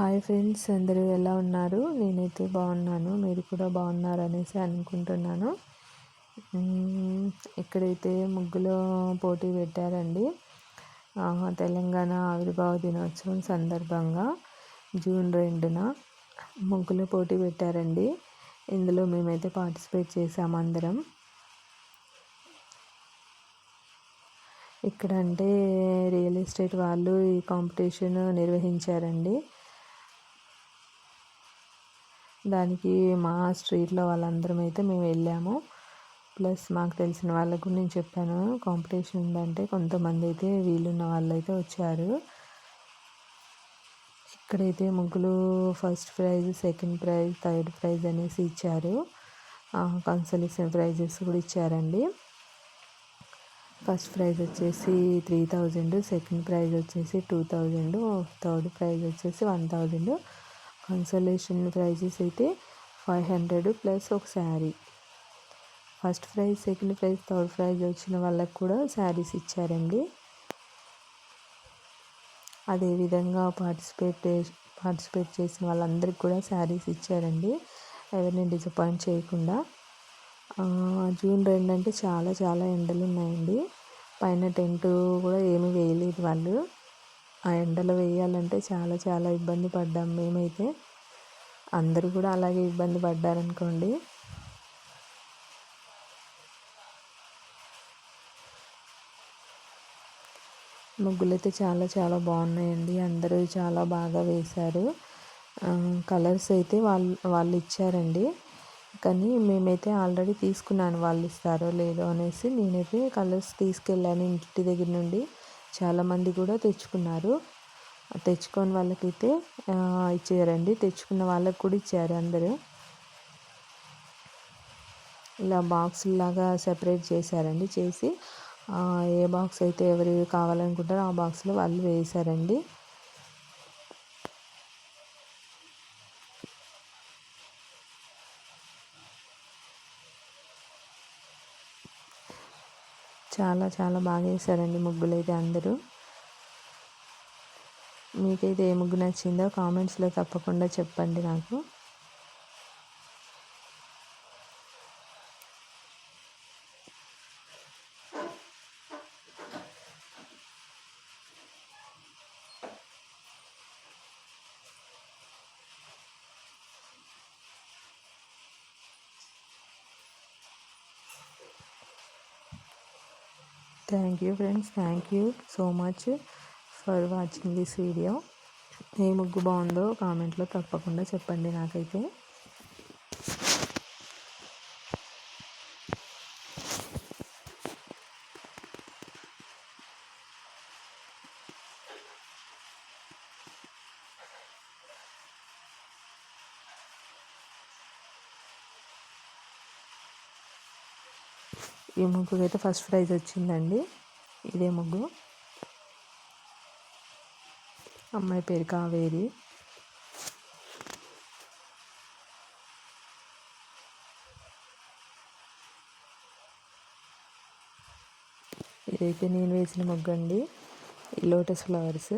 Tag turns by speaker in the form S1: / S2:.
S1: Hi friends అందరూ ఎలా ఉన్నారు? నేనైతే బాగున్నాను మీరు కూడా బాగున్నారు అనేసి అనుకుంటున్నాను ఇక్కడైతే ముగ్గులో పోటీ పెట్టారండి. తెలంగాణ ఆవిర్భావ దినోత్సవం సందర్భంగా జూన్ రెండున ముగ్గులో పోటీ పెట్టారండి. ఇందులో మేమైతే పార్టిసిపేట్ చేసాము అందరం. ఇక్కడ అంటే రియల్ ఎస్టేట్ వాళ్ళు ఈ కాంపిటీషన్ నిర్వహించారండి. దానికి మా స్ట్రీట్లో వాళ్ళందరం అయితే మేము వెళ్ళాము. ప్లస్ మాకు తెలిసిన వాళ్ళకు నేను చెప్పాను. కాంపిటీషన్ ఉందంటే కొంతమంది అయితే వీలున్న వాళ్ళు అయితే వచ్చారు. ఇక్కడైతే ముగ్గులు first prize second prize third prize అనేసి ఇచ్చారు. కన్సలేషన్ ప్రైజెస్ కూడా ఇచ్చారండి. ఫస్ట్ ప్రైజ్ వచ్చేసి త్రీ థౌజండ్ సెకండ్ ప్రైజ్ వచ్చేసి టూ థౌజండ్ థర్డ్ ప్రైజ్ వచ్చేసి వన్ థౌజండ్. కన్సలేషన్ ప్రైజెస్ అయితే ఫైవ్ హండ్రెడ్ ప్లస్ ఒక sari. First prize second prize third prize వచ్చిన వాళ్ళకి కూడా శారీస్ ఇచ్చారండి. అదేవిధంగా పార్టిసిపేట్ పార్టిసిపేట్ చేసిన వాళ్ళందరికీ కూడా శారీస్ ఇచ్చారండి. ఎవరిని డిసప్పాయింట్ చేయకుండా. జూన్ రెండు అంటే చాలా చాలా ఎండలు ఉన్నాయండి. పైన టెంట్ కూడా ఏమీ వేయలేదు వాళ్ళు. ఆ ఎండలో వేయాలంటే చాలా చాలా ఇబ్బంది పడ్డాం మేమైతే. అందరూ కూడా అలాగే ఇబ్బంది పడ్డారనుకోండి. ముగ్గులు అయితే చాలా చాలా బాగున్నాయండి. అందరూ చాలా బాగా వేశారు. కలర్స్ అయితే వాళ్ళు వాళ్ళు ఇచ్చారండి. కానీ మేమైతే ఆల్రెడీ తీసుకున్నాను వాళ్ళు ఇస్తారో లేదో అనేసి నేనైతే కలర్స్ తీసుకెళ్ళాను ఇంటి దగ్గర నుండి. చాలామంది కూడా తెచ్చుకున్నారు. తెచ్చుకొని వాళ్ళకైతే ఇచ్చారండి తెచ్చుకున్న వాళ్ళకి కూడా ఇచ్చారు అందరూ. ఇలా బాక్సులాగా సెపరేట్ చేశారండి చేసి ఏ బాక్స్ అయితే ఎవరు కావాలనుకుంటారో ఆ బాక్స్లో వాళ్ళు వేశారండి. చాలా చాలా బాగా వేశారండి ముగ్గులు అయితే అందరూ. మీకైతే ఏ ముగ్గు నచ్చిందో కామెంట్స్లో తప్పకుండా చెప్పండి నాకు. Thank you friends thank you so much for watching this video ఏ ముగ్గు బాగుందో కామెంట్లో తప్పకుండా చెప్పండి నాకైతే. ఈ ముగ్గుకైతే అయితే ఫస్ట్ ప్రైజ్ వచ్చిందండి. ఇదే ముగ్గు. అమ్మాయి పేరు కావేరి. ఇదైతే నేను వేసిన ముగ్గు అండి ఈ లోటస్ ఫ్లవర్స్.